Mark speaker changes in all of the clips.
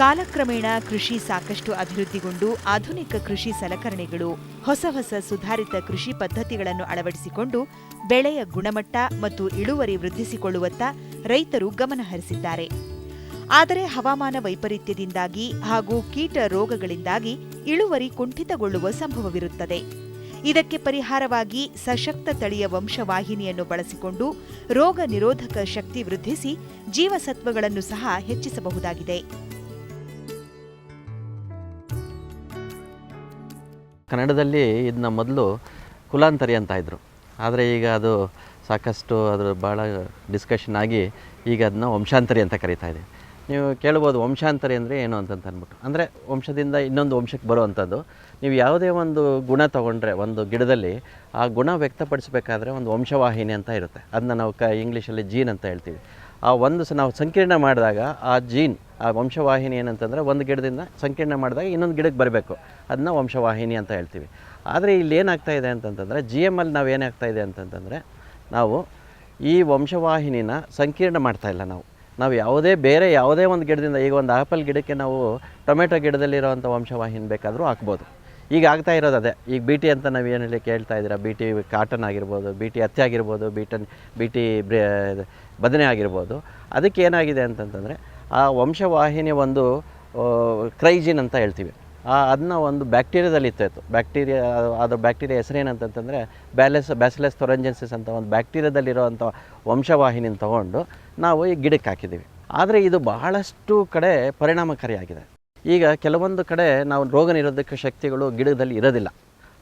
Speaker 1: ಕಾಲಕ್ರಮೇಣ ಕೃಷಿ ಸಾಕಷ್ಟು ಅಭಿವೃದ್ಧಿಗೊಂಡು ಆಧುನಿಕ ಕೃಷಿ ಸಲಕರಣೆಗಳು, ಹೊಸ ಹೊಸ ಸುಧಾರಿತ ಕೃಷಿ ಪದ್ಧತಿಗಳನ್ನು ಅಳವಡಿಸಿಕೊಂಡು ಬೆಳೆಯ ಗುಣಮಟ್ಟ ಮತ್ತು ಇಳುವರಿ ವೃದ್ಧಿಸಿಕೊಳ್ಳುವತ್ತ ರೈತರು ಗಮನಹರಿಸಿದ್ದಾರೆ ಆದರೆ ಹವಾಮಾನ ವೈಪರೀತ್ಯದಿಂದಾಗಿ ಹಾಗೂ ಕೀಟ ರೋಗಗಳಿಂದಾಗಿ ಇಳುವರಿ ಕುಂಠಿತಗೊಳ್ಳುವ ಸಂಭವವಿರುತ್ತದೆ. ಇದಕ್ಕೆ ಪರಿಹಾರವಾಗಿ ಸಶಕ್ತ ತಳಿಯ ವಂಶವಾಹಿನಿಯನ್ನು ಬಳಸಿಕೊಂಡು ರೋಗ ನಿರೋಧಕ ಶಕ್ತಿ ವೃದ್ಧಿಸಿ ಜೀವಸತ್ವಗಳನ್ನು ಸಹ ಹೆಚ್ಚಿಸಬಹುದಾಗಿದೆ.
Speaker 2: ಕನ್ನಡದಲ್ಲಿ ಇದನ್ನ ಮೊದಲು ಕುಲಾಂತರಿ ಅಂತ ಇದ್ದರು ಆದರೆ ಈಗ ಅದು ಸಾಕಷ್ಟು ಅದ್ರ ಭಾಳ ಡಿಸ್ಕಷನ್ ಆಗಿ ಈಗ ಅದನ್ನ ವಂಶಾಂತರಿ ಅಂತ ಕರೀತಾ ಇದೆ. ನೀವು ಕೇಳ್ಬೋದು ವಂಶಾಂತರಿ ಅಂದರೆ ಏನು ಅಂತಂತ ಅಂದ್ಬಿಟ್ಟು. ಅಂದರೆ ವಂಶದಿಂದ ಇನ್ನೊಂದು ವಂಶಕ್ಕೆ ಬರುವಂಥದ್ದು. ನೀವು ಯಾವುದೇ ಒಂದು ಗುಣ ತಗೊಂಡ್ರೆ, ಒಂದು ಗಿಡದಲ್ಲಿ ಆ ಗುಣ ವ್ಯಕ್ತಪಡಿಸಬೇಕಾದ್ರೆ ಒಂದು ವಂಶವಾಹಿನಿ ಅಂತ ಇರುತ್ತೆ. ಅದನ್ನ ನಾವು ಕ ಇಂಗ್ಲೀಷಲ್ಲಿ ಜೀನ್ ಅಂತ ಹೇಳ್ತೀವಿ. ಆ ಒಂದು ನಾವು ಸಂಕೀರ್ಣ ಮಾಡಿದಾಗ ಆ ಜೀನ್ ಆ ವಂಶವಾಹಿನಿ ಏನಂತಂದರೆ ಒಂದು ಗಿಡದಿಂದ ಸಂಕೀರ್ಣ ಮಾಡಿದಾಗ ಇನ್ನೊಂದು ಗಿಡಕ್ಕೆ ಬರಬೇಕು. ಅದನ್ನ ವಂಶವಾಹಿನಿ ಅಂತ ಹೇಳ್ತೀವಿ. ಆದರೆ ಇಲ್ಲಿ ಏನಾಗ್ತಾ ಇದೆ ಅಂತಂತಂದರೆ ಜಿ ಎಂ ಅಲ್ಲಿ ನಾವು ಏನಾಗ್ತಾ ಇದೆ ಅಂತಂತಂದರೆ ನಾವು ಈ ವಂಶವಾಹಿನಿನ ಸಂಕೀರ್ಣ ಮಾಡ್ತಾ ಇಲ್ಲ ನಾವು. ನಾವು ಯಾವುದೇ, ಬೇರೆ ಯಾವುದೇ ಒಂದು ಗಿಡದಿಂದ ಈಗ ಒಂದು ಆ್ಯಪಲ್ ಗಿಡಕ್ಕೆ ನಾವು ಟೊಮೆಟೊ ಗಿಡದಲ್ಲಿರೋವಂಥ ವಂಶವಾಹಿನಿ ಬೇಕಾದರೂ ಹಾಕ್ಬೋದು. ಈಗ ಆಗ್ತಾ ಇರೋದು ಅದೇ. ಈಗ ಬಿ ಟಿ ಅಂತ ನಾವು ಏನು ಹೇಳಿ ಕೇಳ್ತಾ ಇದ್ದೀರಾ? ಬಿ ಟಿ ಕಾಟನ್ ಆಗಿರ್ಬೋದು ಬಿ ಟಿ ಹತ್ತಿ ಆಗಿರ್ಬೋದು ಬಿ ಟನ್ ಬಿ ಟಿ ಬದನೆ ಆಗಿರ್ಬೋದು. ಅದಕ್ಕೆ ಏನಾಗಿದೆ ಅಂತಂತಂದರೆ ಆ ವಂಶವಾಹಿನಿ ಒಂದು ಕ್ರೈಜಿನ್ ಅಂತ ಹೇಳ್ತೀವಿ. ಆ ಅದನ್ನ ಒಂದು ಬ್ಯಾಕ್ಟೀರಿಯಾದಲ್ಲಿ ಇತ್ತು ಬ್ಯಾಕ್ಟೀರಿಯಾ, ಅದು ಬ್ಯಾಕ್ಟೀರಿಯಾ ಹೆಸರೇನಂತಂತಂದರೆ, ಬ್ಯಾಲೆಸ್, ಬ್ಯಾಸಿಲಸ್ ಥೊರಂಜೆನ್ಸಿಸ್ ಅಂತ ಒಂದು ಬ್ಯಾಕ್ಟೀರಿಯಾದಲ್ಲಿರೋವಂಥ ವಂಶವಾಹಿನಿನ ತಗೊಂಡು ನಾವು ಈ ಗಿಡಕ್ಕೆ ಹಾಕಿದ್ದೀವಿ. ಆದರೆ ಇದು ಬಹಳಷ್ಟು ಕಡೆ ಪರಿಣಾಮಕಾರಿಯಾಗಿದೆ. ಈಗ ಕೆಲವೊಂದು ಕಡೆ ನಾವು ರೋಗ ನಿರೋಧಕ ಶಕ್ತಿಗಳು ಗಿಡದಲ್ಲಿ ಇರೋದಿಲ್ಲ.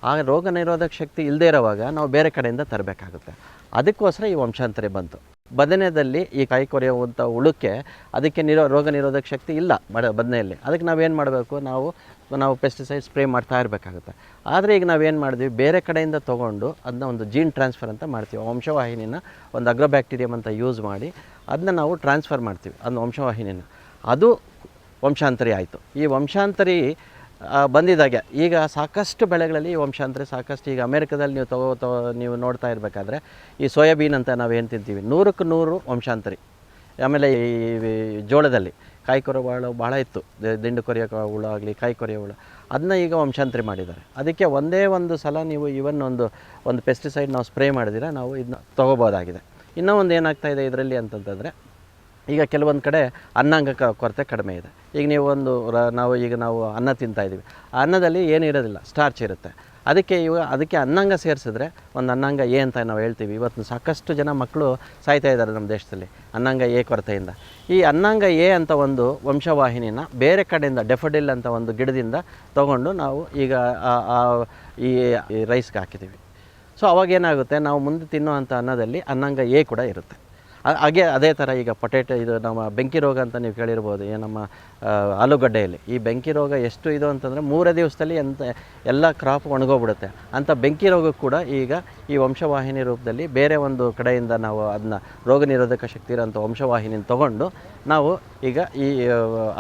Speaker 2: ಆ ರೋಗ ನಿರೋಧಕ ಶಕ್ತಿ ಇಲ್ಲದೇ ಇರೋವಾಗ ನಾವು ಬೇರೆ ಕಡೆಯಿಂದ ತರಬೇಕಾಗುತ್ತೆ. ಅದಕ್ಕೋಸ್ಕರ ಈ ವಂಶಾಂತರಿ ಬಂತು. ಬದನೆಯಲ್ಲಿ ಈ ಕಾಯಿ ಕೊರೆಯುವಂಥ ಹುಳುಕ್ಕೆ ಅದಕ್ಕೆ ನಿರೋ, ರೋಗ ನಿರೋಧಕ ಶಕ್ತಿ ಇಲ್ಲ ಬಡ, ಬದನೆಯಲ್ಲಿ. ಅದಕ್ಕೆ ನಾವೇನು ಮಾಡಬೇಕು? ನಾವು ನಾವು ಪೆಸ್ಟಿಸೈಡ್ ಸ್ಪ್ರೇ ಮಾಡ್ತಾ ಇರಬೇಕಾಗುತ್ತೆ. ಆದರೆ ಈಗ ನಾವೇನು ಮಾಡಿದ್ವಿ? ಬೇರೆ ಕಡೆಯಿಂದ ತೊಗೊಂಡು ಅದನ್ನ ಒಂದು ಜೀನ್ ಟ್ರಾನ್ಸ್ಫರ್ ಅಂತ ಮಾಡ್ತೀವಿ. ವಂಶವಾಹಿನಿನ ಒಂದು ಅಗ್ರೋಬ್ಯಾಕ್ಟೀರಿಯಮ್ ಅಂತ ಯೂಸ್ ಮಾಡಿ ಅದನ್ನ ನಾವು ಟ್ರಾನ್ಸ್ಫರ್ ಮಾಡ್ತೀವಿ ಅದನ್ನ ವಂಶವಾಹಿನಿನ. ಅದು ವಂಶಾಂತರಿ ಆಯಿತು. ಈ ವಂಶಾಂತರಿ ಬಂದಿದ್ದಾಗೆ. ಈಗ ಸಾಕಷ್ಟು ಬೆಳೆಗಳಲ್ಲಿ ಈ ವಂಶಾಂತರಿ ಸಾಕಷ್ಟು ಈಗ ಅಮೇರಿಕದಲ್ಲಿ ನೀವು ತಗೋ ತಗೋ, ನೀವು ನೋಡ್ತಾ ಇರಬೇಕಾದ್ರೆ ಈ ಸೋಯಾಬೀನ್ ಅಂತ ನಾವು ಏನು ತಿಂತೀವಿ? ನೂರಕ್ಕೆ ನೂರು ವಂಶಾಂತರಿ. ಆಮೇಲೆ ಈ ಜೋಳದಲ್ಲಿ ಕಾಯಿ ಕೊರೆ ಭಾಳ ಭಾಳ ಇತ್ತು. ದಿಂಡು ಕೊರೆಯೋ ಹುಳು ಆಗಲಿ, ಕಾಯಿ ಕೊರಿಯೋ ಹುಳು. ಅದನ್ನ ಈಗ ವಂಶಾಂತರಿ ಮಾಡಿದ್ದಾರೆ. ಅದಕ್ಕೆ ಒಂದೇ ಒಂದು ಸಲ ನೀವು ಇವನ್ ಒಂದು ಒಂದು ಪೆಸ್ಟಿಸೈಡ್ ನಾವು ಸ್ಪ್ರೇ ಮಾಡಿದಿರ ನಾವು ಇದನ್ನ ತೊಗೋಬೋದಾಗಿದೆ. ಇನ್ನೂ ಒಂದು ಏನಾಗ್ತಾ ಇದೆ ಇದರಲ್ಲಿ ಅಂತಂತಂದರೆ, ಈಗ ಕೆಲವೊಂದು ಕಡೆ ಅನ್ನಾಂಗ ಕೊರತೆ ಕಡಿಮೆ ಇದೆ. ಈಗ ನೀವು ಒಂದು ರ- ನಾವು ಈಗ ನಾವು ಅನ್ನ ತಿಂತಾ ಇದ್ದೀವಿ. ಆ ಅನ್ನದಲ್ಲಿ ಏನು ಇರೋದಿಲ್ಲ ಸ್ಟಾರ್ಚ್ ಇರುತ್ತೆ. ಅದಕ್ಕೆ ಇವಾಗ ಅದಕ್ಕೆ ಅನ್ನಾಂಗ ಸೇರಿಸಿದ್ರೆ ಒಂದು ಅನ್ನಾಂಗ ಎ ಅಂತ ನಾವು ಹೇಳ್ತೀವಿ. ಇವತ್ತು ಸಾಕಷ್ಟು ಜನ ಮಕ್ಕಳು ಸಾಯ್ತಾ ಇದ್ದಾರೆ ನಮ್ಮ ದೇಶದಲ್ಲಿ, ಅನ್ನಾಂಗ ಎ ಕೊರತೆಯಿಂದ. ಈ ಅನ್ನಾಂಗ ಎ ಅಂತ ಒಂದು ವಂಶವಾಹಿನಿನ ಬೇರೆ ಕಡೆಯಿಂದ ಡೆಫಡಿಲ್ ಅಂತ ಒಂದು ಗಿಡದಿಂದ ತಗೊಂಡು ನಾವು ಈಗ ಈ ರೈಸ್ಗೆ ಹಾಕಿದ್ದೀವಿ. ಸೊ ಅವಾಗೇನಾಗುತ್ತೆ ನಾವು ಮುಂದೆ ತಿನ್ನುವಂಥ ಅನ್ನದಲ್ಲಿ ಅನ್ನಾಂಗ ಎ ಕೂಡ ಇರುತ್ತೆ. ಹಾಗೆ ಅದೇ ಥರ ಈಗ ಪೊಟೇಟೊ ಇದು ನಮ್ಮ ಬೆಂಕಿ ರೋಗ ಅಂತ ನೀವು ಕೇಳಿರ್ಬೋದು, ಈ ನಮ್ಮ ಆಲೂಗಡ್ಡೆಯಲ್ಲಿ. ಈ ಬೆಂಕಿ ರೋಗ ಎಷ್ಟು ಇದು ಅಂತಂದರೆ ಮೂರೇ ದಿವಸದಲ್ಲಿ ಎಂಥ ಎಲ್ಲ ಕ್ರಾಪ್ ಒಣಗೋಗ್ಬಿಡುತ್ತೆ. ಅಂಥ ಬೆಂಕಿ ರೋಗ ಕೂಡ ಈಗ ಈ ವಂಶವಾಹಿನಿ ರೂಪದಲ್ಲಿ ಬೇರೆ ಒಂದು ಕಡೆಯಿಂದ ನಾವು ಅದನ್ನ ರೋಗ ನಿರೋಧಕ ಶಕ್ತಿ ಇರೋಂಥ ವಂಶವಾಹಿನಿನ ತೊಗೊಂಡು ನಾವು ಈಗ ಈ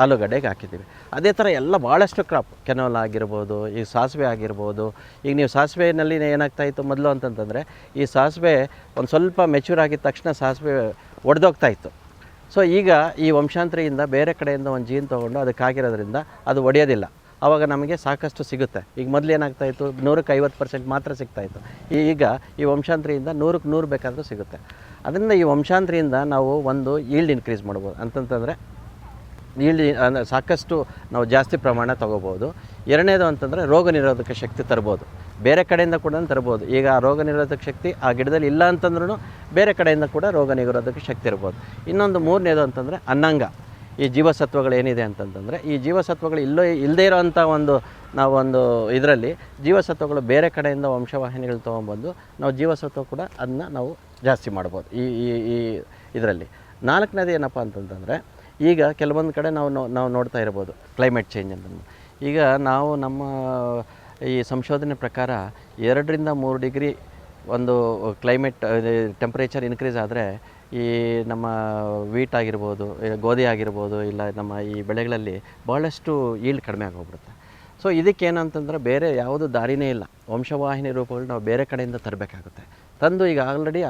Speaker 2: ಆಲೂಗಡ್ಡೆಗೆ ಹಾಕಿದ್ದೀವಿ. ಅದೇ ಥರ ಎಲ್ಲ ಭಾಳಷ್ಟು ಕ್ರಾಪ್, ಕೆನೋಲ್ ಆಗಿರ್ಬೋದು, ಈ ಸಾಸಿವೆ ಆಗಿರ್ಬೋದು. ಈಗ ನೀವು ಸಾಸಿವೆನಲ್ಲಿ ಏನಾಗ್ತಾ ಇತ್ತು ಮೊದಲು ಅಂತಂತಂದರೆ, ಈ ಸಾಸಿವೆ ಒಂದು ಸ್ವಲ್ಪ ಮೆಚೂರ್ ಆಗಿದ ತಕ್ಷಣ ಸಾಸಿವೆ ಒಡೆದೋಗ್ತಾ ಇತ್ತು. ಸೊ ಈಗ ಈ ವಂಶಾಂತರಿಯಿಂದ ಬೇರೆ ಕಡೆಯಿಂದ ಒಂದು ಜೀನ್ ತೊಗೊಂಡು ಅದಕ್ಕೆ ಹಾಕಿರೋದ್ರಿಂದ ಅದು ಒಡೆಯೋದಿಲ್ಲ. ಆವಾಗ ನಮಗೆ ಸಾಕಷ್ಟು ಸಿಗುತ್ತೆ. ಈಗ ಮೊದಲು ಏನಾಗ್ತಾ ಇತ್ತು? ನೂರಕ್ಕೆ ಐವತ್ತು ಪರ್ಸೆಂಟ್ ಮಾತ್ರ ಸಿಗ್ತಾ ಇತ್ತು. ಈಗ ಈ ವಂಶಾಂತರಿಯಿಂದ ನೂರಕ್ಕೆ ನೂರು ಬೇಕಾದರೂ ಸಿಗುತ್ತೆ. ಅದರಿಂದ ಈ ವಂಶಾಂತರಿಯಿಂದ ನಾವು ಒಂದು ಈಲ್ಡ್ ಇನ್ಕ್ರೀಸ್ ಮಾಡ್ಬೋದು. ಅಂತಂತಂದರೆ ಈಲ್ಡ್ ಅಂದರೆ ಸಾಕಷ್ಟು ನಾವು ಜಾಸ್ತಿ ಪ್ರಮಾಣ ತೊಗೋಬೋದು. ಎರಡನೇದು ಅಂತಂದರೆ ರೋಗ ನಿರೋಧಕ ಶಕ್ತಿ ತರ್ಬೋದು. ಬೇರೆ ಕಡೆಯಿಂದ ಕೂಡ ತರ್ಬೋದು. ಈಗ ಆ ರೋಗ ನಿರೋಧಕ ಶಕ್ತಿ ಆ ಗಿಡದಲ್ಲಿ ಇಲ್ಲ ಅಂತಂದ್ರೂ ಬೇರೆ ಕಡೆಯಿಂದ ಕೂಡ ರೋಗ ನಿರೋಧಕ ಶಕ್ತಿ ಇರ್ಬೋದು. ಇನ್ನೊಂದು ಮೂರನೇದು ಅಂತಂದರೆ ಅನ್ನಾಂಗ. ಈ ಜೀವಸತ್ವಗಳು ಏನಿದೆ ಅಂತಂತಂದರೆ, ಈ ಜೀವಸತ್ವಗಳು ಇಲ್ಲೋ ಇಲ್ಲದೇ ಇರೋವಂಥ ಒಂದು ನಾವೊಂದು ಇದರಲ್ಲಿ ಜೀವಸತ್ವಗಳು ಬೇರೆ ಕಡೆಯಿಂದ ವಂಶವಾಹಿನಿಗಳು ತೊಗೊಂಬಂದು ನಾವು ಜೀವಸತ್ವ ಕೂಡ ಅದನ್ನ ನಾವು ಜಾಸ್ತಿ ಮಾಡ್ಬೋದು ಈ ಈ ಈ ಇದರಲ್ಲಿ. ನಾಲ್ಕನೇದು ಏನಪ್ಪ ಅಂತಂತಂದರೆ, ಈಗ ಕೆಲವೊಂದು ಕಡೆ ನಾವು ನಾವು ನೋಡ್ತಾ ಇರ್ಬೋದು ಕ್ಲೈಮೇಟ್ ಚೇಂಜ್ ಅಂತ ಈಗ ನಾವು ನಮ್ಮ ಈ ಸಂಶೋಧನೆ ಪ್ರಕಾರ ಎರಡರಿಂದ ಮೂರು ಡಿಗ್ರಿ ಒಂದು ಕ್ಲೈಮೇಟ್ ಟೆಂಪ್ರೇಚರ್ ಇನ್ಕ್ರೀಸ್ ಆದರೆ ಈ ನಮ್ಮ ವೀಟ್ ಆಗಿರ್ಬೋದು ಗೋಧಿ ಆಗಿರ್ಬೋದು, ಇಲ್ಲ ನಮ್ಮ ಈ ಬೆಳೆಗಳಲ್ಲಿ ಭಾಳಷ್ಟು ಈಲ್ಡ್ ಕಡಿಮೆ ಆಗೋಗ್ಬಿಡುತ್ತೆ. ಸೊ ಇದಕ್ಕೇನಂತಂದ್ರೆ ಬೇರೆ ಯಾವುದು ದಾರಿನೇ ಇಲ್ಲ. ವಂಶವಾಹಿನಿ ರೂಪಗಳು ನಾವು ಬೇರೆ ಕಡೆಯಿಂದ ತರಬೇಕಾಗುತ್ತೆ. ತಂದು ಈಗ ಆಲ್ರೆಡಿ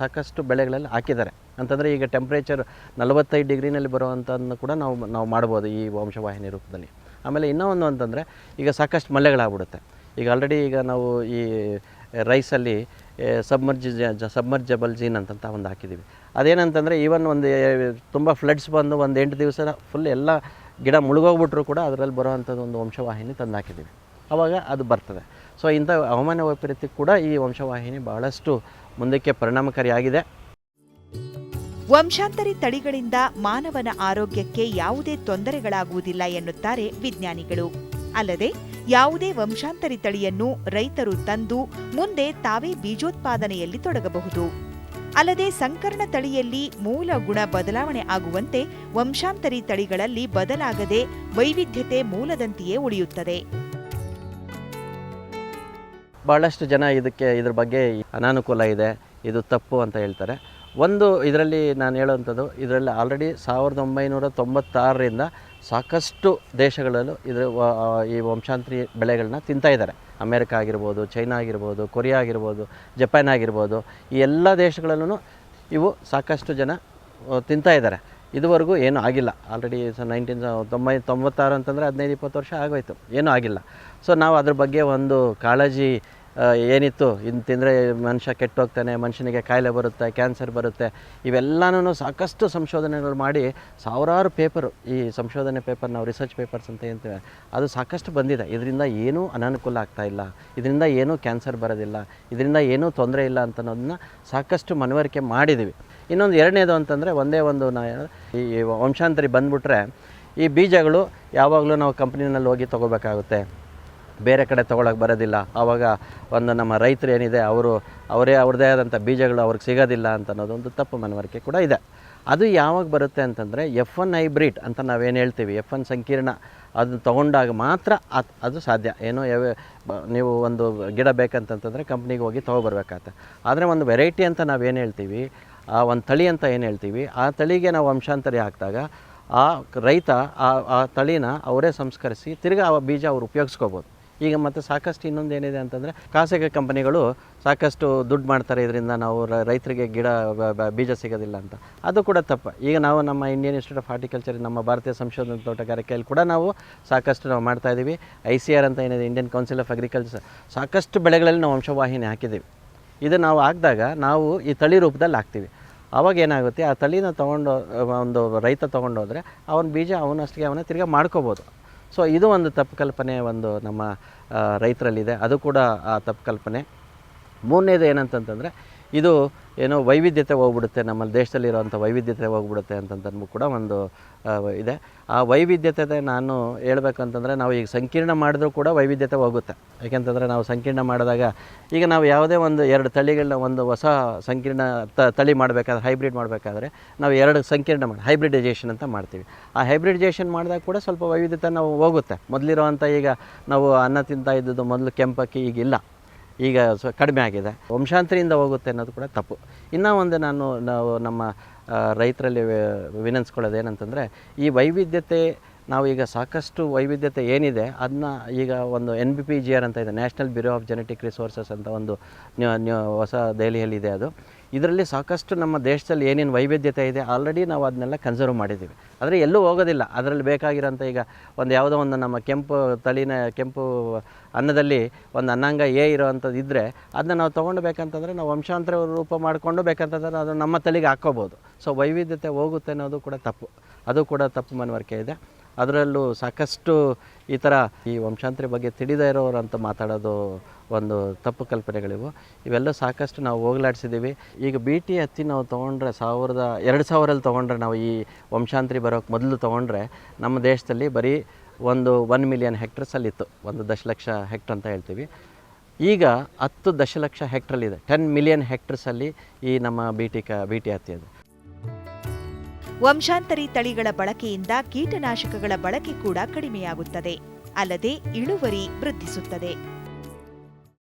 Speaker 2: ಸಾಕಷ್ಟು ಬೆಳೆಗಳಲ್ಲಿ ಹಾಕಿದ್ದಾರೆ. ಅಂತಂದರೆ ಈಗ ಟೆಂಪ್ರೇಚರ್ ನಲವತ್ತೈದು ಡಿಗ್ರಿನಲ್ಲಿ ಬರುವಂಥದ್ದು ಕೂಡ ನಾವು ನಾವು ಮಾಡ್ಬೋದು ಈ ವಂಶವಾಹಿನಿ ರೂಪದಲ್ಲಿ. ಆಮೇಲೆ ಇನ್ನೂ ಒಂದು ಅಂತಂದರೆ ಈಗ ಸಾಕಷ್ಟು ಮಳೆಗಳಾಗ್ಬಿಡುತ್ತೆ. ಈಗ ಆಲ್ರೆಡಿ ಈಗ ನಾವು ಈ ರೈಸಲ್ಲಿ ಸಬ್ಮರ್ಜ್ ಸಬ್ಮರ್ಜಬಲ್ ಜೀನ್ ಅಂತಂತ ಒಂದು ಹಾಕಿದ್ದೀವಿ. ಅದೇನಂತಂದರೆ ಈವನ್ ಒಂದು ತುಂಬ ಫ್ಲಡ್ಸ್ ಬಂದು ಒಂದು ಎಂಟು ದಿವಸ ಫುಲ್ ಎಲ್ಲ ಗಿಡ ಮುಳುಗೋಗ್ಬಿಟ್ರು ಕೂಡ ಅದರಲ್ಲಿ ಬರೋವಂಥದ್ದು ಒಂದು ವಂಶವಾಹಿನಿ ತಂದು ಹಾಕಿದ್ದೀವಿ. ಆವಾಗ ಅದು ಬರ್ತದೆ. ಸೊ ಇಂಥ ಹವಾಮಾನ ವೈಪರೀತ್ಯ ಕೂಡ ಈ ವಂಶವಾಹಿನಿ ಬಹಳಷ್ಟು ಮುಂದಕ್ಕೆ ಪರಿಣಾಮಕಾರಿಯಾಗಿದೆ.
Speaker 1: ವಂಶಾಂತರಿ ತಳಿಗಳಿಂದ ಮಾನವನ ಆರೋಗ್ಯಕ್ಕೆ ಯಾವುದೇ ತೊಂದರೆಗಳಾಗುವುದಿಲ್ಲ ಎನ್ನುತ್ತಾರೆ ವಿಜ್ಞಾನಿಗಳು. ಅಲ್ಲದೆ ಯಾವುದೇ ವಂಶಾಂತರಿ ತಳಿಯನ್ನು ರೈತರು ತಂದು ಮುಂದೆ ತಾವೇ ಬೀಜೋತ್ಪಾದನೆಯಲ್ಲಿ ತೊಡಗಬಹುದು. ಅಲ್ಲದೆ ಸಂಕರಣ ತಳಿಯಲ್ಲಿ ಮೂಲ ಗುಣ ಬದಲಾವಣೆ ಆಗುವಂತೆ ವಂಶಾಂತರಿ ತಳಿಗಳಲ್ಲಿ ಬದಲಾಗದೆ ವೈವಿಧ್ಯತೆ ಮೂಲದಂತೆಯೇ ಉಳಿಯುತ್ತದೆ.
Speaker 2: ಬಹಳಷ್ಟು ಜನ ಇದಕ್ಕೆ ಇದ್ರ ಬಗ್ಗೆ ಅನಾನುಕೂಲ ಇದೆ, ಇದು ತಪ್ಪು ಅಂತ ಹೇಳ್ತಾರೆ. ಒಂದು ಇದರಲ್ಲಿ ನಾನು ಹೇಳುವಂಥದ್ದು, ಇದರಲ್ಲಿ ಆಲ್ರೆಡಿ ಸಾವಿರದ ಒಂಬೈನೂರ ತೊಂಬತ್ತಾರರಿಂದ ಸಾಕಷ್ಟು ದೇಶಗಳಲ್ಲೂ ಇದರ ಈ ವಂಶಾಂತರಿ ಬೆಳೆಗಳನ್ನ ತಿಂತಾ ಇದ್ದಾರೆ. ಅಮೇರಿಕ ಆಗಿರ್ಬೋದು, ಚೈನಾ ಆಗಿರ್ಬೋದು, ಕೊರಿಯಾ ಆಗಿರ್ಬೋದು, ಜಪಾನ್ ಆಗಿರ್ಬೋದು, ಈ ಎಲ್ಲ ದೇಶಗಳಲ್ಲೂ ಇವು ಸಾಕಷ್ಟು ಜನ ತಿಂತಾ ಇದ್ದಾರೆ. ಇದುವರೆಗೂ ಏನೂ ಆಗಿಲ್ಲ. ಆಲ್ರೆಡಿ ಸ ನೈನ್ಟೀನ್ ತೊಂಬೈ, ತೊಂಬತ್ತಾರು ಅಂತಂದರೆ ಹದಿನೈದು, ಇಪ್ಪತ್ತು ವರ್ಷ ಆಗೋಯ್ತು. ಏನೂ ಆಗಿಲ್ಲ. ಸೊ ನಾವು ಅದ್ರ ಬಗ್ಗೆ ಒಂದು ಕಾಳಜಿ ಏನಿತ್ತು? ಇನ್ನು ತಿಂದರೆ ಮನುಷ್ಯ ಕೆಟ್ಟೋಗ್ತಾನೆ, ಮನುಷ್ಯನಿಗೆ ಕಾಯಿಲೆ ಬರುತ್ತೆ, ಕ್ಯಾನ್ಸರ್ ಬರುತ್ತೆ. ಇವೆಲ್ಲನೂ ಸಾಕಷ್ಟು ಸಂಶೋಧನೆಗಳು ಮಾಡಿ ಸಾವಿರಾರು ಪೇಪರು, ಈ ಸಂಶೋಧನೆ ಪೇಪರ್ ನಾವು ರಿಸರ್ಚ್ ಪೇಪರ್ಸ್ ಅಂತ ಹೇಳ್ತೇವೆ, ಅದು ಸಾಕಷ್ಟು ಬಂದಿದೆ. ಇದರಿಂದ ಏನೂ ಅನಾನುಕೂಲ ಆಗ್ತಾ ಇಲ್ಲ. ಇದರಿಂದ ಏನೂ ಕ್ಯಾನ್ಸರ್ ಬರೋದಿಲ್ಲ. ಇದರಿಂದ ಏನೂ ತೊಂದರೆ ಇಲ್ಲ ಅಂತ ಅನ್ನೋದನ್ನ ಸಾಕಷ್ಟು ಮನವರಿಕೆ ಮಾಡಿದ್ದೀವಿ ಇನ್ನೊಂದು ಎರಡನೇದು ಅಂತಂದರೆ ಒಂದೇ ಒಂದು ನಾ, ಈ ವಂಶಾಂತರಿ ಬಂದ್ಬಿಟ್ರೆ ಈ ಬೀಜಗಳು ಯಾವಾಗಲೂ ನಾವು ಕಂಪ್ನಿನಲ್ಲಿ ಹೋಗಿ ತೊಗೋಬೇಕಾಗುತ್ತೆ. ಬೇರೆ ಕಡೆ ತೊಗೊಳಕ್ಕೆ ಬರೋದಿಲ್ಲ. ಆವಾಗ ಒಂದು ನಮ್ಮ ರೈತರು ಏನಿದೆ, ಅವರು ಅವರೇ ಅವ್ರದ್ದೇ ಆದಂಥ ಬೀಜಗಳು ಅವ್ರಿಗೆ ಸಿಗೋದಿಲ್ಲ ಅಂತ ಅನ್ನೋದೊಂದು ತಪ್ಪು ಮನವರಿಕೆ ಕೂಡ ಇದೆ. ಅದು ಯಾವಾಗ ಬರುತ್ತೆ ಅಂತಂದರೆ ಎಫ್ ಒನ್ ಹೈಬ್ರಿಡ್ ಅಂತ ನಾವೇನು ಹೇಳ್ತೀವಿ ಎಫ್ ಒನ್ ಸಂಕೀರ್ಣ ಅದನ್ನ ತೊಗೊಂಡಾಗ ಮಾತ್ರ ಅದ್- ಸಾಧ್ಯ. ಏನೋ ಯಾವ ನೀವು ಒಂದು ಗಿಡ ಬೇಕಂತಂತಂದರೆ ಕಂಪ್ನಿಗೆ ಹೋಗಿ ತೊಗೊಬರ್ಬೇಕಾಗತ್ತೆ. ಆದರೆ ಒಂದು ವೆರೈಟಿ ಅಂತ ನಾವೇನು ಹೇಳ್ತೀವಿ, ಆ ಒಂದು ತಳಿ ಅಂತ ಏನು ಹೇಳ್ತೀವಿ, ಆ ತಳಿಗೆ ನಾವು ವಂಶಾಂತರಿ ಹಾಕಿದಾಗ ಆ ರೈತ ಆ ಆ ತಳಿನ ಅವರೇ ಸಂಸ್ಕರಿಸಿ ತಿರ್ಗಿ ಆ ಬೀಜ ಅವ್ರು ಉಪಯೋಗಿಸ್ಕೋಬೋದು. ಈಗ ಮತ್ತು ಸಾಕಷ್ಟು ಇನ್ನೊಂದು ಏನಿದೆ ಅಂತಂದರೆ ಖಾಸಗಿ ಕಂಪನಿಗಳು ಸಾಕಷ್ಟು ದುಡ್ಡು ಮಾಡ್ತಾರೆ ಇದರಿಂದ ನಾವು ರೈತರಿಗೆ ಗಿಡ ಬೀಜ ಸಿಗೋದಿಲ್ಲ ಅಂತ. ಅದು ಕೂಡ ತಪ್ಪು. ಈಗ ನಾವು ನಮ್ಮ ಇಂಡಿಯನ್ ಇನ್ಸ್ಟಿಟ್ಯೂಟ್ ಆಫ್ ಹಾರ್ಟಿಕಲ್ಚರ್ ನಮ್ಮ ಭಾರತೀಯ ಸಂಶೋಧನಾ ತೋಟಗಾರಿಕೆಯಲ್ಲಿ ಕೂಡ ನಾವು ಸಾಕಷ್ಟು ನಾವು ಮಾಡ್ತಾ ಇದ್ದೀವಿ. ಐ ಸಿ ಆರ್ ಅಂತ ಏನಿದೆ ಇಂಡಿಯನ್ ಕೌನ್ಸಿಲ್ ಆಫ್ ಅಗ್ರಿಕಲ್ಚರ್ ಸಾಕಷ್ಟು ಬೆಳೆಗಳಲ್ಲಿ ನಾವು ವಂಶವಾಹಿನಿ ಹಾಕಿದ್ದೀವಿ. ಇದು ನಾವು ಹಾಕಿದಾಗ ನಾವು ಈ ತಳಿ ರೂಪದಲ್ಲಿ ಹಾಕ್ತೀವಿ. ಆವಾಗ ಏನಾಗುತ್ತೆ, ಆ ತಳಿನ ತೊಗೊಂಡು, ಒಂದು ರೈತ ತೊಗೊಂಡೋದ್ರೆ ಅವನ ಬೀಜ ಅವನಷ್ಟಿಗೆ ಅವನ ತಿರ್ಗಿ ಮಾಡ್ಕೋಬೋದು. ಸೊ ಇದು ಒಂದು ತಪ್ಪು ಕಲ್ಪನೆ ಒಂದು ನಮ್ಮ ರೈತರಲ್ಲಿದೆ. ಅದು ಕೂಡ ಆ ತಪ್ಪು ಕಲ್ಪನೆ. ಮೂರನೇದು ಏನಂತಂತಂದರೆ, ಇದು ಏನೋ ವೈವಿಧ್ಯತೆ ಹೋಗ್ಬಿಡುತ್ತೆ ನಮ್ಮ ದೇಶದಲ್ಲಿರೋವಂಥ ವೈವಿಧ್ಯತೆ ಹೋಗ್ಬಿಡುತ್ತೆ ಅಂತಂತಂದು ಕೂಡ ಒಂದು ಇದೆ. ಆ ವೈವಿಧ್ಯತೆ ನಾನು ಹೇಳ್ಬೇಕಂತಂದರೆ ನಾವು ಈಗ ಸಂಕೀರ್ಣ ಮಾಡಿದ್ರೂ ಕೂಡ ವೈವಿಧ್ಯತೆ ಹೋಗುತ್ತೆ. ಯಾಕೆಂತಂದರೆ ನಾವು ಸಂಕೀರ್ಣ ಮಾಡಿದಾಗ ಈಗ ನಾವು ಯಾವುದೇ ಒಂದು ಎರಡು ತಳಿಗಳನ್ನ ಒಂದು ಹೊಸ ಸಂಕೀರ್ಣ ತಳಿ ಮಾಡಬೇಕಾದ್ರೆ, ಹೈಬ್ರಿಡ್ ಮಾಡಬೇಕಾದ್ರೆ ನಾವು ಎರಡು ಸಂಕೀರ್ಣ ಮಾಡಿ ಹೈಬ್ರಿಡೈಜೇಷನ್ ಅಂತ ಮಾಡ್ತೀವಿ. ಆ ಹೈಬ್ರಿಡೈಜೇಷನ್ ಮಾಡಿದಾಗ ಕೂಡ ಸ್ವಲ್ಪ ವೈವಿಧ್ಯತೆ ನಾವು ಹೋಗುತ್ತೆ. ಮೊದಲಿರುವಂಥ ಈಗ ನಾವು ಅನ್ನ ತಿಂತಾ ಇದ್ದದ್ದು ಮೊದಲು ಕೆಂಪಕ್ಕಿ, ಈಗ ಇಲ್ಲ. ಈಗ ಸ್ವ ಕಡಿಮೆ ಆಗಿದೆ. ವಂಶಾಂತರಿಯಿಂದ ಹೋಗುತ್ತೆ ಅನ್ನೋದು ಕೂಡ ತಪ್ಪು. ಇನ್ನೂ ಒಂದು ನಾನು ನಾವು ನಮ್ಮ ರೈತರಲ್ಲಿ ವಿನಂತಿಸ್ಕೊಳ್ಳೋದು ಏನಂತಂದರೆ, ಈ ವೈವಿಧ್ಯತೆ, ನಾವು ಈಗ ಸಾಕಷ್ಟು ವೈವಿಧ್ಯತೆ ಏನಿದೆ ಅದನ್ನ ಈಗ ಒಂದು N B P G R ಅಂತ ಇದೆ national bureau of genetic resources ಅಂತ ಒಂದು ಹೊಸ ದೆಹಲಿಯಲ್ಲಿದೆ ಅದು. ಇದರಲ್ಲಿ ಸಾಕಷ್ಟು ನಮ್ಮ ದೇಶದಲ್ಲಿ ಏನೇನು ವೈವಿಧ್ಯತೆ ಇದೆ ಆಲ್ರೆಡಿ ನಾವು ಅದನ್ನೆಲ್ಲ ಕನ್ಸರ್ವ್ ಮಾಡಿದ್ದೀವಿ. ಆದರೆ ಎಲ್ಲೂ ಹೋಗೋದಿಲ್ಲ. ಅದರಲ್ಲಿ ಬೇಕಾಗಿರೋಂಥ ಈಗ ಒಂದು ಯಾವುದೋ ಒಂದು ನಮ್ಮ ಕೆಂಪು ತಳಿನ, ಕೆಂಪು ಅನ್ನದಲ್ಲಿ ಒಂದು ಅನ್ನಾಂಗ ಏ ಇರೋವಂಥದ್ದು ಇದ್ದರೆ ಅದನ್ನ ನಾವು ತೊಗೊಂಡು ಬೇಕಂತಂದರೆ ನಾವು ವಂಶಾಂತರ ರೂಪ ಮಾಡಿಕೊಂಡು ಬೇಕಂತಂದ್ರೆ ಅದು ನಮ್ಮ ತಲೆಗೆ ಹಾಕ್ಕೋಬೋದು. ಸೊ ವೈವಿಧ್ಯತೆ ಹೋಗುತ್ತೆ ಅನ್ನೋದು ಕೂಡ ತಪ್ಪು. ಅದು ಕೂಡ ತಪ್ಪು ಮನವರಿಕೆ ಇದೆ. ಅದರಲ್ಲೂ ಸಾಕಷ್ಟು ಈ ಥರ ಈ ವಂಶಾಂತರಿ ಬಗ್ಗೆ ತಿಳಿದೇ ಅಂತ ಮಾತಾಡೋದು ಒಂದು ತಪ್ಪು ಕಲ್ಪನೆಗಳಿವು. ಇವೆಲ್ಲ ಸಾಕಷ್ಟು ನಾವು ಹೋಗ್ಲಾಡ್ಸಿದ್ದೀವಿ. ಈಗ ಬಿ ಟಿ ಹತ್ತಿ ನಾವು ತೊಗೊಂಡ್ರೆ ಸಾವಿರದ, ಎರಡು ಸಾವಿರಲ್ಲಿ ತೊಗೊಂಡ್ರೆ ನಾವು ಈ ವಂಶಾಂತರಿ ಬರೋಕ್ಕೆ ಮೊದಲು ತೊಗೊಂಡ್ರೆ ನಮ್ಮ ದೇಶದಲ್ಲಿ ಬರೀ ಒಂದು ಒನ್ ಮಿಲಿಯನ್ ಹೆಕ್ಟರ್ಸಲ್ಲಿತ್ತು ಒಂದು ದಶಲಕ್ಷ ಹೆಕ್ಟರ್ ಅಂತ ಹೇಳ್ತೀವಿ. ಈಗ ಹತ್ತು ದಶಲಕ್ಷ ಹೆಕ್ಟ್ರಲ್ಲಿದೆ ಟೆನ್ ಮಿಲಿಯನ್ ಹೆಕ್ಟರ್ಸಲ್ಲಿ ಈ ನಮ್ಮ ಬಿ ಟಿ ಕ ಬಿ ಟಿ ಹತ್ತಿ ಇದೆ
Speaker 1: ವಂಶಾಂತರಿ ತಳಿಗಳ ಬಳಕೆಯಿಂದ ಕೀಟನಾಶಕಗಳ ಬಳಕೆ ಕೂಡ ಕಡಿಮೆಯಾಗುತ್ತದೆ. ಅಲ್ಲದೆ ಇಳುವರಿ ವೃದ್ಧಿಸುತ್ತದೆ.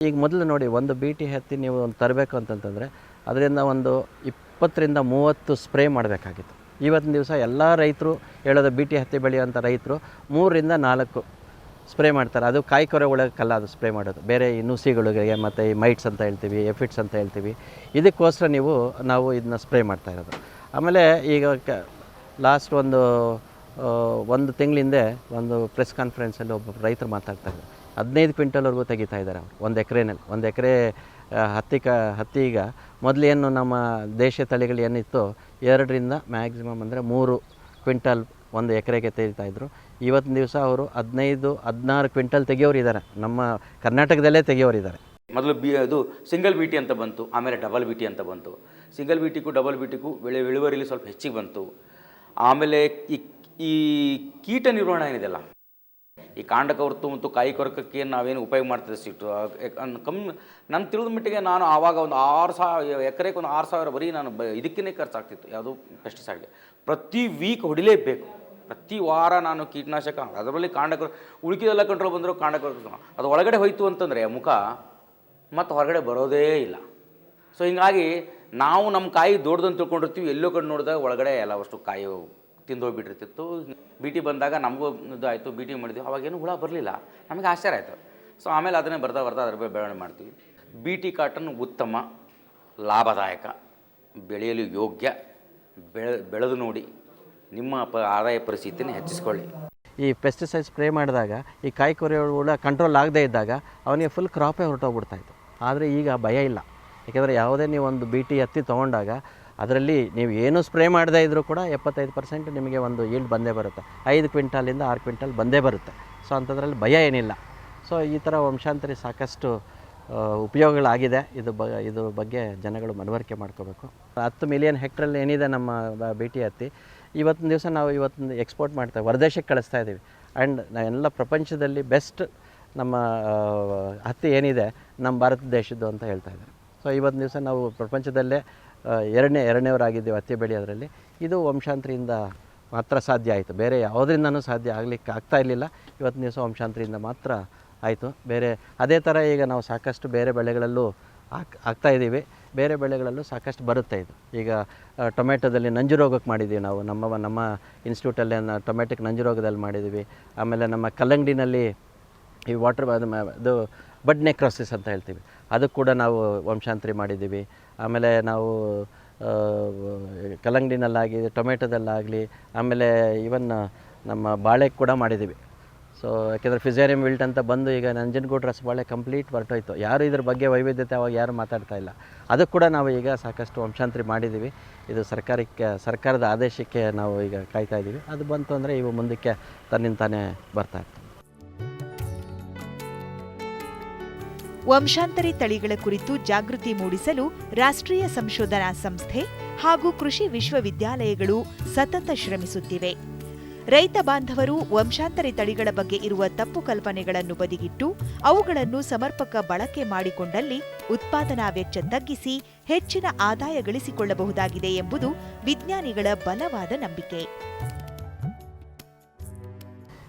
Speaker 2: ಈಗ ಮೊದಲು ನೋಡಿ, ಒಂದು ಬಿ ಟಿ ಹತ್ತಿ ನೀವು ಒಂದು ತರಬೇಕು ಅಂತಂತಂದರೆ, ಅದರಿಂದ ಒಂದು ಇಪ್ಪತ್ತರಿಂದ ಮೂವತ್ತು ಸ್ಪ್ರೇ ಮಾಡಬೇಕಾಗಿತ್ತು. ಇವತ್ತಿನ ದಿವಸ ಎಲ್ಲ ರೈತರು ಹೇಳೋದು ಬಿ ಟಿ ಹತ್ತಿ ಬೆಳೆಯುವಂಥ ರೈತರು ಮೂರರಿಂದ ನಾಲ್ಕು ಸ್ಪ್ರೇ ಮಾಡ್ತಾರೆ. ಅದು ಕಾಯಿ ಒಳಗಲ್ಲ, ಅದು ಸ್ಪ್ರೇ ಮಾಡೋದು. ಬೇರೆ ಈ ನುಸಿಗಳಿಗೆ ಮತ್ತು ಈ ಮೈಟ್ಸ್ ಅಂತ ಹೇಳ್ತೀವಿ ಎಫಿಟ್ಸ್ ಅಂತ ಹೇಳ್ತೀವಿ. ಇದಕ್ಕೋಸ್ಕರ ನೀವು, ನಾವು ಇದನ್ನ ಸ್ಪ್ರೇ ಮಾಡ್ತಾ ಇರೋದು. ಆಮೇಲೆ ಈಗ ಕ ಲಾಸ್ಟ್ ಒಂದು ಒಂದು ತಿಂಗಳಿಂದೆ ಒಂದು ಪ್ರೆಸ್ ಕಾನ್ಫರೆನ್ಸಲ್ಲಿ ಒಬ್ಬ ರೈತರು ಮಾತಾಡ್ತಾ ಇದ್ದಾರೆ. ಹದಿನೈದು ಕ್ವಿಂಟಲ್ವರೆಗೂ ತೆಗಿತಾ ಇದ್ದಾರೆ ಅವರು, ಒಂದು ಎಕರೆನಲ್ಲಿ. ಒಂದು ಎಕರೆ ಹತ್ತಿ ಕ, ಹತ್ತಿ ಈಗ ಮೊದಲೇನು ನಮ್ಮ ದೇಶ ತಳಿಗಳು ಏನಿತ್ತು ಎರಡರಿಂದ ಮ್ಯಾಕ್ಸಿಮಮ್ ಅಂದರೆ ಮೂರು ಕ್ವಿಂಟಲ್ ಒಂದು ಎಕರೆಗೆ ಇದ್ದರು ಇವತ್ತಿನ ದಿವಸ ಅವರು ಹದಿನೈದು, ಹದಿನಾರು ಕ್ವಿಂಟಲ್ ತೆಗಿಯೋರು ಇದ್ದಾರೆ. ನಮ್ಮ ಕರ್ನಾಟಕದಲ್ಲೇ ತೆಗಿಯೋರು ಇದ್ದಾರೆ
Speaker 3: ಮೊದಲು ಬಿ, ಅದು ಸಿಂಗಲ್ ಬಿ ಟಿ ಅಂತ ಬಂತು, ಆಮೇಲೆ ಡಬಲ್ ಬಿ ಟಿ ಅಂತ ಬಂತು. ಸಿಂಗಲ್ ಬಿ ಟಿಗೂ ಡಬಲ್ ಬಿ ಟಿಗೂ ಬೆಳೆ ಇಳುವರಿಲಿ ಸ್ವಲ್ಪ ಹೆಚ್ಚಿಗೆ ಬಂತು. ಆಮೇಲೆ ಈ ಈ ಕೀಟ ನಿರ್ವಹಣೆ ಏನಿದೆಲ್ಲ? ಈ ಕಾಂಡ ಕವರ್ತು ಮತ್ತು ಕಾಯಿ ಕೊರಕಕ್ಕೆ ನಾವೇನು ಉಪಯೋಗ ಮಾಡ್ತದೆ ಸಿಟ್ಟು? ಕಮ್ಮಿ ನನ್ನ ತಿಳಿದ ಮಟ್ಟಿಗೆ ನಾನು ಆವಾಗ ಒಂದು ಆರು ಸಾವಿರ ಎಕರೆಗೆ ಒಂದು ಆರು ಸಾವಿರ ಬರೀ ನಾನು ಬ ಇದಕ್ಕೇ ಖರ್ಚಾಗ್ತಿತ್ತು. ಯಾವುದು ಪೆಸ್ಟಿಸೈಡ್ಗೆ ಪ್ರತಿ ವೀಕ್ ಹೊಡಿಲೇಬೇಕು. ಪ್ರತಿ ವಾರ ನಾನು ಕೀಟನಾಶಕ, ಅದರಲ್ಲಿ ಕಾಂಡಕ ಉಳಿಕಿದೆಲ್ಲ ಕಂಟ್ರೋಲ್ ಬಂದರೂ ಕಾಂಡ ಕೊರಕ ಅದು ಒಳಗಡೆ ಹೋಯಿತು ಅಂತಂದರೆ ಮುಖ ಮತ್ತು ಹೊರಗಡೆ ಬರೋದೇ ಇಲ್ಲ. ಸೊ ಹಿಂಗಾಗಿ ನಾವು ನಮ್ಮ ಕಾಯಿ ದೊಡ್ಡದಂತ ತಿಳ್ಕೊಂಡಿರ್ತೀವಿ, ಎಲ್ಲೋ ಕಡೆ ನೋಡಿದಾಗ ಒಳಗಡೆ ಎಲ್ಲ ಅಷ್ಟು ಕಾಯಿ ತಿಂದೋಗ್ಬಿಟ್ಟಿರ್ತಿತ್ತು. ಬಿ ಟಿ ಬಂದಾಗ ನಮಗೂ ಇದು ಆಯಿತು ಬಿ ಟಿ ಮಾಡಿದ್ವಿ. ಅವಾಗೇನು ಹುಳ ಬರಲಿಲ್ಲ. ನಮಗೆ ಆಶ್ಚರ್ಯ ಆಯಿತು. ಸೊ ಆಮೇಲೆ ಅದನ್ನೇ ಬರ್ತಾ ಬರ್ತಾ ಅದ್ರ ಬಗ್ಗೆ ಬೆಳವಣಿಗೆ ಮಾಡ್ತೀವಿ. ಬಿ ಟಿ ಕಾಟನ್ ಉತ್ತಮ, ಲಾಭದಾಯಕ, ಬೆಳೆಯಲು ಯೋಗ್ಯ, ಬೆಳೆ, ಬೆಳೆದು ನೋಡಿ ನಿಮ್ಮ ಪ, ಆದಾಯ ಪರಿಸ್ಥಿತಿನ ಹೆಚ್ಚಿಸ್ಕೊಳ್ಳಿ.
Speaker 2: ಈ ಪೆಸ್ಟಿಸೈಡ್ ಸ್ಪ್ರೇ ಮಾಡಿದಾಗ, ಈ ಕಾಯಿ ಕೊರೆಯೋ ಕಂಟ್ರೋಲ್ ಆಗದೇ ಇದ್ದಾಗ, ಅವನಿಗೆ ಫುಲ್ ಕ್ರಾಪೇ ಹೊರಟೋಗ್ಬಿಡ್ತಾಯಿತ್ತು ಆದರೆ ಈಗ ಭಯ ಇಲ್ಲ. ಯಾಕೆಂದರೆ ಯಾವುದೇ ನೀವು ಒಂದು ಬಿ ಟಿ ಹತ್ತಿ ತೊಗೊಂಡಾಗ ಅದರಲ್ಲಿ ನೀವು ಏನು ಸ್ಪ್ರೇ ಮಾಡದೇ ಇದ್ದರೂ ಕೂಡ ಎಪ್ಪತ್ತೈದು ಪರ್ಸೆಂಟ್ ನಿಮಗೆ ಒಂದು ಈಲ್ಡ್ ಬಂದೇ ಬರುತ್ತೆ. ಐದು ಕ್ವಿಂಟಾಲಿಂದ ಆರು ಕ್ವಿಂಟಾಲ್ ಬಂದೇ ಬರುತ್ತೆ. ಸೊ ಅಂಥದ್ರಲ್ಲಿ ಭಯ ಏನಿಲ್ಲ. ಸೊ ಈ ಥರ ವಂಶಾಂತರಿ ಸಾಕಷ್ಟು ಉಪಯೋಗಗಳಾಗಿದೆ. ಇದು ಬ, ಇದು ಬಗ್ಗೆ ಜನಗಳು ಮನವರಿಕೆ ಮಾಡ್ಕೋಬೇಕು. ಹತ್ತು ಮಿಲಿಯನ್ ಹೆಕ್ಟ್ರಲ್ಲಿ ಏನಿದೆ ನಮ್ಮ ಬಿ ಟಿ ಹತ್ತಿ. ಇವತ್ತಿನ ದಿವಸ ನಾವು ಇವತ್ತಿನ ಎಕ್ಸ್ಪೋರ್ಟ್ ಮಾಡ್ತೇವೆ ಹೊರದೇಶಕ್ಕೆ ಕಳಿಸ್ತಾ ಇದ್ದೀವಿ. ಆ್ಯಂಡ್ ಎಲ್ಲ ಪ್ರಪಂಚದಲ್ಲಿ ಬೆಸ್ಟ್ ನಮ್ಮ ಹತ್ತಿ ಏನಿದೆ, ನಮ್ಮ ಭಾರತ ದೇಶದ್ದು ಅಂತ ಹೇಳ್ತಾ ಇದ್ದಾರೆ. ಸೊ ಐವತ್ತು ದಿವಸ ನಾವು ಪ್ರಪಂಚದಲ್ಲೇ ಎರಡನೇ, ಎರಡನೇವರಾಗಿದ್ದೀವಿ ಹತ್ತಿ ಅದರಲ್ಲಿ. ಇದು ವಂಶಾಂತರಿಯಿಂದ ಮಾತ್ರ ಸಾಧ್ಯ ಆಯಿತು. ಬೇರೆ ಯಾವುದರಿಂದನೂ ಸಾಧ್ಯ ಆಗಲಿಕ್ಕೆ ಆಗ್ತಾ ಇರಲಿಲ್ಲ. ಇವತ್ತು ದಿವಸ ವಂಶಾಂತರಿಯಿಂದ ಮಾತ್ರ ಆಯಿತು. ಬೇರೆ, ಅದೇ ಥರ ಈಗ ನಾವು ಸಾಕಷ್ಟು ಬೇರೆ ಬೆಳೆಗಳಲ್ಲೂ ಹಾಕ್ ಆಗ್ತಾ ಇದ್ದೀವಿ. ಬೇರೆ ಬೆಳೆಗಳಲ್ಲೂ ಸಾಕಷ್ಟು ಬರುತ್ತೆ ಇದು. ಈಗ ಟೊಮೆಟೊದಲ್ಲಿ ನಂಜು ರೋಗಕ್ಕೆ ಮಾಡಿದ್ದೀವಿ ನಾವು. ನಮ್ಮ ನಮ್ಮ ಇನ್ಸ್ಟಿಟ್ಯೂಟಲ್ಲೇ ಟೊಮೆಟೊಕ್ಕೆ ನಂಜು ರೋಗದಲ್ಲಿ ಮಾಡಿದ್ದೀವಿ. ಆಮೇಲೆ ನಮ್ಮ ಕಲ್ಲಂಗಡಿನಲ್ಲಿ ಈ ವಾಟರ್ ಅದು ಬಡ್ ನೆಕ್ರೋಸಿಸ್ ಅಂತ ಹೇಳ್ತೀವಿ. ಅದಕ್ಕೆ ಕೂಡ ನಾವು ವಂಶಾಂತರಿ ಮಾಡಿದ್ದೀವಿ. ಆಮೇಲೆ ನಾವು ಕಲ್ಲಂಗಡಿನಲ್ಲಾಗಿ, ಟೊಮೆಟೊದಲ್ಲಾಗಲಿ, ಆಮೇಲೆ ಇವನ್ ನಮ್ಮ ಬಾಳೆ ಕೂಡ ಮಾಡಿದ್ದೀವಿ. ಸೊ ಯಾಕೆಂದರೆ ಫಿಸೇರಿಯಂ ವಿಲ್ಟ್ ಅಂತ ಬಂದು ಈಗ ನಂಜನಗೂಡು ರಸಬಾಳೆ ಕಂಪ್ಲೀಟ್ ಹೊರಟೋಯ್ತು. ಯಾರು ಇದ್ರ ಬಗ್ಗೆ ವೈವಿಧ್ಯತೆ ಅವಾಗ ಯಾರು ಮಾತಾಡ್ತಾ ಇಲ್ಲ. ಅದಕ್ಕೆ ಕೂಡ ನಾವು ಈಗ ಸಾಕಷ್ಟು ವಂಶಾಂತರಿ ಮಾಡಿದ್ದೀವಿ. ಇದು ಸರ್ಕಾರಕ್ಕೆ, ಸರ್ಕಾರದ ಆದೇಶಕ್ಕೆ ನಾವು ಈಗ ಕಾಯ್ತಾ ಇದ್ದೀವಿ. ಅದು ಬಂತು ಅಂದರೆ ಇವು ಮುಂದಕ್ಕೆ ತನ್ನಿಂದ ತಾನೇ ಬರ್ತಾ
Speaker 1: ವಂಶಾಂತರಿ ತಳಿಗಳ ಕುರಿತು ಜಾಗೃತಿ ಮೂಡಿಸಲು ರಾಷ್ಟ್ರೀಯ ಸಂಶೋಧನಾ ಸಂಸ್ಥೆ ಹಾಗೂ ಕೃಷಿ ವಿಶ್ವವಿದ್ಯಾಲಯಗಳು ಸತತ ಶ್ರಮಿಸುತ್ತಿವೆ. ರೈತ ಬಾಂಧವರು ವಂಶಾಂತರಿ ತಳಿಗಳ ಬಗ್ಗೆ ಇರುವ ತಪ್ಪು ಕಲ್ಪನೆಗಳನ್ನು ಬದಿಗಿಟ್ಟು ಅವುಗಳನ್ನು ಸಮರ್ಪಕ ಬಳಕೆ ಮಾಡಿಕೊಂಡಲ್ಲಿ ಉತ್ಪಾದನಾ ವೆಚ್ಚ ತಗ್ಗಿಸಿ ಹೆಚ್ಚಿನ ಆದಾಯ ಗಳಿಸಿಕೊಳ್ಳಬಹುದಾಗಿದೆ ಎಂಬುದು ವಿಜ್ಞಾನಿಗಳ ಬಲವಾದ ನಂಬಿಕೆ.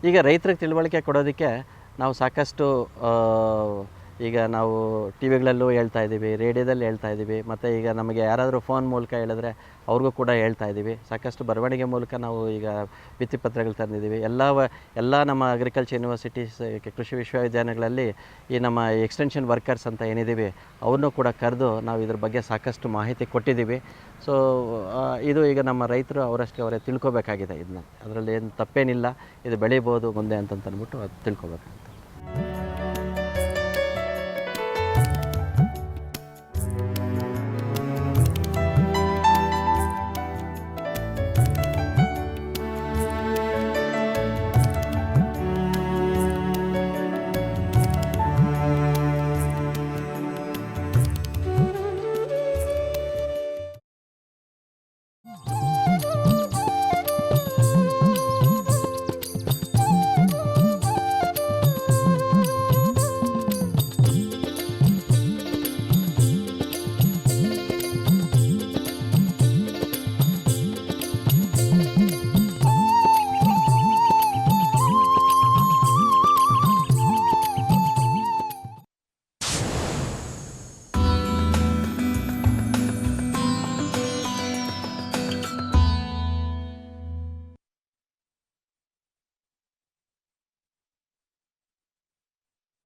Speaker 2: ಈಗ ರೈತರಿಗೆ ತಿಳುವಳಿಕೆ ಕೊಡೋದಕ್ಕೆ ನಾವು ಸಾಕಷ್ಟು ಈಗ ನಾವು ಟಿ ವಿಗಳಲ್ಲೂ ಹೇಳ್ತಾ ಇದ್ದೀವಿ, ರೇಡಿಯೋದಲ್ಲಿ ಹೇಳ್ತಾ ಇದ್ದೀವಿ, ಮತ್ತು ಈಗ ನಮಗೆ ಯಾರಾದರೂ ಫೋನ್ ಮೂಲಕ ಹೇಳಿದ್ರೆ ಅವ್ರಿಗೂ ಕೂಡ ಹೇಳ್ತಾ ಇದ್ದೀವಿ. ಸಾಕಷ್ಟು ಬರವಣಿಗೆ ಮೂಲಕ ನಾವು ಈಗ ಭಿತ್ತಿಪತ್ರಗಳು ತಂದಿದ್ದೀವಿ. ಎಲ್ಲ ವ- ಎಲ್ಲ ನಮ್ಮ ಅಗ್ರಿಕಲ್ಚರ್ ಯೂನಿವರ್ಸಿಟೀಸ್ ಕೃಷಿ ವಿಶ್ವವಿದ್ಯಾಲಯಗಳಲ್ಲಿ ಈ ನಮ್ಮ ಎಕ್ಸ್ಟೆನ್ಷನ್ ವರ್ಕರ್ಸ್ ಅಂತ ಏನಿದ್ದೀವಿ, ಅವ್ರನ್ನೂ ಕೂಡ ಕರೆದು ನಾವು ಇದ್ರ ಬಗ್ಗೆ ಸಾಕಷ್ಟು ಮಾಹಿತಿ ಕೊಟ್ಟಿದ್ದೀವಿ. ಸೊ ಇದು ಈಗ ನಮ್ಮ ರೈತರು ಅವರಷ್ಟೇ ಅವರೇ ತಿಳ್ಕೊಬೇಕಾಗಿದೆ ಇದನ್ನ. ಅದರಲ್ಲಿ ಏನು ತಪ್ಪೇನಿಲ್ಲ. ಇದು ಬೆಳಿಬೋದು ಮುಂದೆ ಅಂತಂತ ಅಂದ್ಬಿಟ್ಟು ಅದು ತಿಳ್ಕೊಬೇಕಾಗುತ್ತೆ